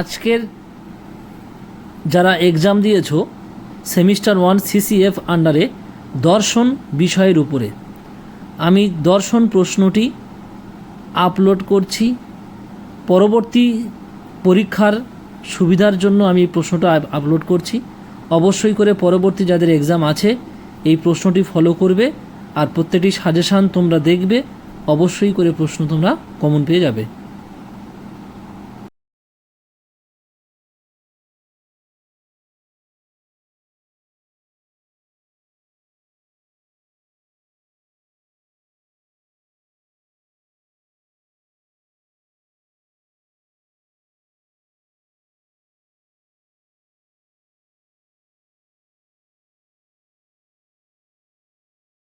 আজকের যারা এক্সাম দিয়েছ সেমিস্টার ওয়ান সিসিএফ আন্ডারে দর্শন বিষয়ের উপরে। আমি দর্শন প্রশ্নটি আপলোড করছি। পরবর্তী পরীক্ষার সুবিধার জন্য আমি এই প্রশ্নটা আপলোড করছি। অবশ্যই করে পরবর্তী যাদের এক্সাম আছে, এই প্রশ্নটি ফলো করবে আর প্রত্যেকটি সাজেশান তোমরা দেখবে। অবশ্যই করে প্রশ্ন তোমরা কমন পেয়ে যাবে।